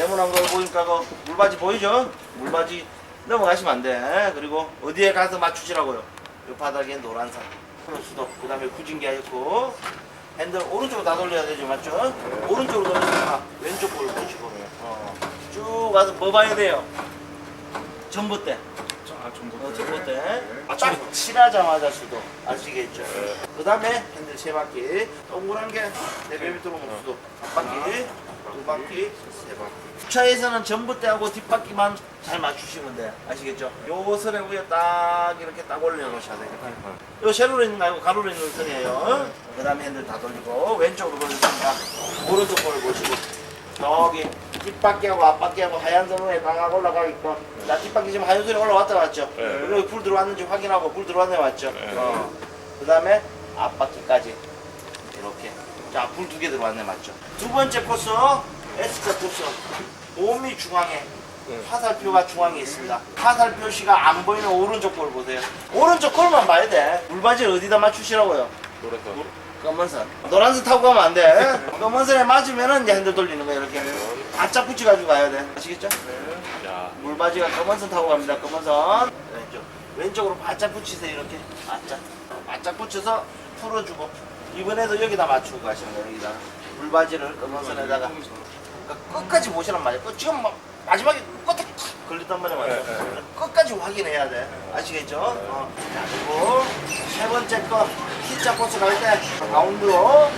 나무란 거 보니까 그 물바지 보이죠? 물바지 넘어가시면 안 돼. 그리고 어디에 가서 맞추시라고요? 요 바닥에 노란색. 수도. 그 다음에 구진기가 있고 핸들 오른쪽으로 다 돌려야 되죠, 맞죠? 오른쪽으로 돌리다가 왼쪽 볼 보시고 어. 쭉 가서 뭐 봐야 돼요? 전봇대. 아, 좀 어, 전봇대. 아, 딱 칠하자마자 수도. 아시겠죠? 그 다음에 핸들 세 바퀴. 동그란 게네배 밑으로 못 수도. 한 바퀴, 두 바퀴, 세 바퀴. 주차에서는 전봇대하고 뒷바퀴만 잘 맞추시면 돼요. 아시겠죠? 요 선에 위에 딱 이렇게 딱 올려놓으셔야 돼요. 요 세로로 있는 거 아니고 가로로 있는 선이에요. 그 다음에 핸들 다 돌리고 왼쪽으로 돌리니까 오른쪽 볼 보시고 저기 뒷바퀴하고 앞바퀴하고 하얀 선에 방학 올라가게끔 자 뒷바퀴 지금 하얀 선에 올라왔다 맞죠? 네. 그리고 불 들어왔는지 확인하고 불 들어왔네 맞죠? 네. 어. 그 다음에 앞바퀴까지 이렇게 자 불 두 개 들어왔네 맞죠? 두 번째 코스 S자 코스 몸이 중앙에 네. 화살표가 중앙에 있습니다. 화살 표시가 안 보이는 오른쪽 볼 보세요. 오른쪽 볼만 봐야 돼. 물바지를 어디다 맞추시라고요? 노래서 검은선. 노란선 타고 가면 안 돼. 검은선에 맞으면은 이제 핸들 돌리는 거야 이렇게. 바짝 붙여가지고 가야 돼. 아시겠죠? 야 물바지가 검은선 타고 갑니다. 검은선. 왼쪽. 왼쪽으로 바짝 붙이세요 이렇게. 바짝. 바짝 붙여서 풀어주고. 이번에도 여기다 맞추고 가시는 거예요 여기다. 물바지를 검은선에다가. 그러니까 끝까지 보시란 말이에요. 끝- 지금 막 마지막에 끝에 탁 걸렸단 말이에요. 네, 맞죠? 네. 끝까지 확인해야 돼. 아시겠죠? 어. 자, 그리고 세 번째 거 T자 코스 갈 때 가운데로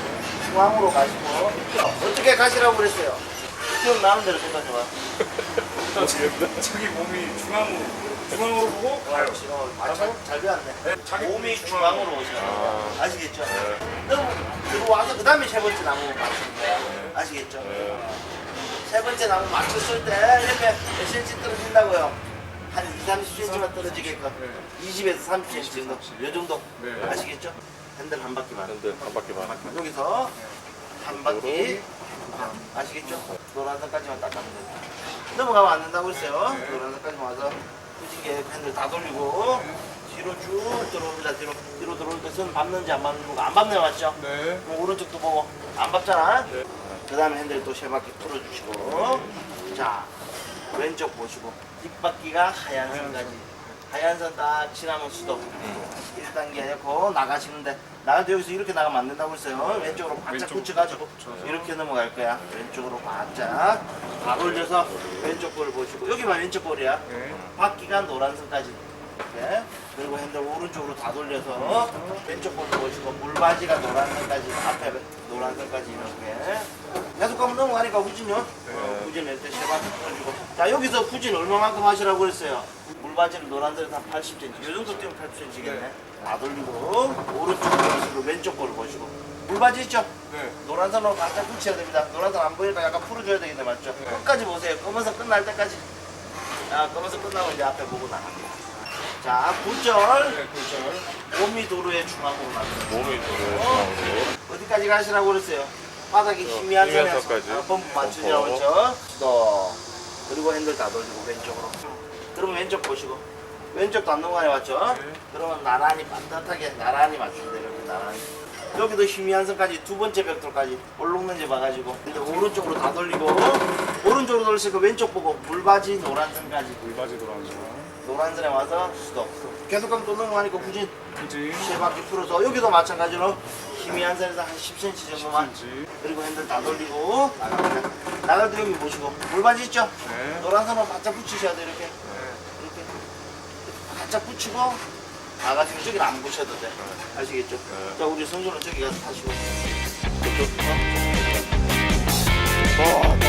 중앙으로 가시고 어떻게 가시라고 그랬어요? 기억나는 대로 생각해봐. 자기 몸이 중앙으로 중앙으로 보고 가요. 아, 잘, 잘 배웠네. 자기 몸이 중앙으로 오시는 거예요. 아시겠죠? 그럼 들어와서 그 다음에 세 번째 나무 맞추는 거야. 아시겠죠? 세 번째 나무 맞췄을 때 이렇게 몇 cm 떨어진다고요? 한 2, 30cm만 떨어지게끔. 20에서 30cm 정도. 요 정도. 네. 아시겠죠? 핸들 한 바퀴만. 근데 한 바퀴만 여기서 한 바퀴. 아시겠죠? 노란색까지만 딱 가면 됩니다. 넘어가면 안 된다고 했어요. 노란색까지만 와서 후지게 핸들 다 돌리고 뒤로 쭉 들어옵니다. 뒤로 뒤로 들어올 때손 밟는지 안 밟는 거안 맞죠? 네 그럼 오른쪽도 보고 안 밟잖아. 네. 그 다음에 핸들 또 세 바퀴 풀어주시고. 자 왼쪽 보시고. 뒷바퀴가 하얀 선까지. 하얀 선 딱 지나면 수도 1단계 해고 나가시는데 때 여기서 이렇게 나가면 안 된다고 했어요. 왼쪽으로 바짝. 붙여가지고 이렇게 넘어갈 거야. 왼쪽으로 바짝. 다 올려서 왼쪽 볼 보시고. 여기만 왼쪽 볼이야. 네. 바퀴가 노란 선까지 이렇게 그리고 핸들 오른쪽으로 다 돌려서 왼쪽 볼 보시고 물바지가 노란 선까지 앞에 노란 선까지 이렇게 계속 가면 넘어가니까 후진요 어, 후진 낼때 세바퀴 풀어주고 자 여기서 후진 얼마만큼 하시라고 그랬어요 물바지를 노란 선에서 한 80cm 이 정도 뛰면 80cm겠네 다 돌리고 오른쪽 보시고 왼쪽 볼 보시고 물바지 있죠? 네. 노란 선으로 바짝 붙여야 됩니다. 노란 선 안 보이니까 약간 풀어줘야 되겠네, 맞죠? 끝까지 보세요. 검은선 끝날 때까지. 자, 검은선 끝나고 이제 앞에 보고 나갑니다. 자, 9절. 네, 그렇죠. 몸이 도로의 중앙으로 나갑니다. 몸이 노래 어디까지 가시라고 그랬어요? 바닥에 어, 희미한 희미한 선에서 선까지. 어, 펌프 맞추냐고 펌프. 했죠? 또 그리고 핸들 다 돌리고 왼쪽으로. 그러면 왼쪽 보시고. 왼쪽도 안 넘어가요, 맞죠? 네. 그러면 나란히 반듯하게 나란히 맞추면 돼요, 이렇게 나란히. 여기도 희미한 선까지 두 번째 벽돌까지 올록는지 봐가지고 근데 오른쪽으로 다 돌리고 오른쪽으로 돌리니까 왼쪽 보고 물바지 노란 선까지 물바지 돌아가죠 노란 선에 와서 스톱 계속 가면 또 넘어가니까 굳이 굳이 세 바퀴 풀어서 여기도 마찬가지로 희미한 선에서 한 10cm 정도만 10cm 그리고 핸들 다 돌리고 나갑니다 나갈 때 여기 보시고 물바지 있죠? 네. 노란 선으로 바짝 붙이셔야 돼 이렇게 이렇게 바짝 붙이고 나가시고 저기는 안 붙여도 돼 아시겠죠? 네. 자 우리 선수는 저기 가서 다시고 어, 어.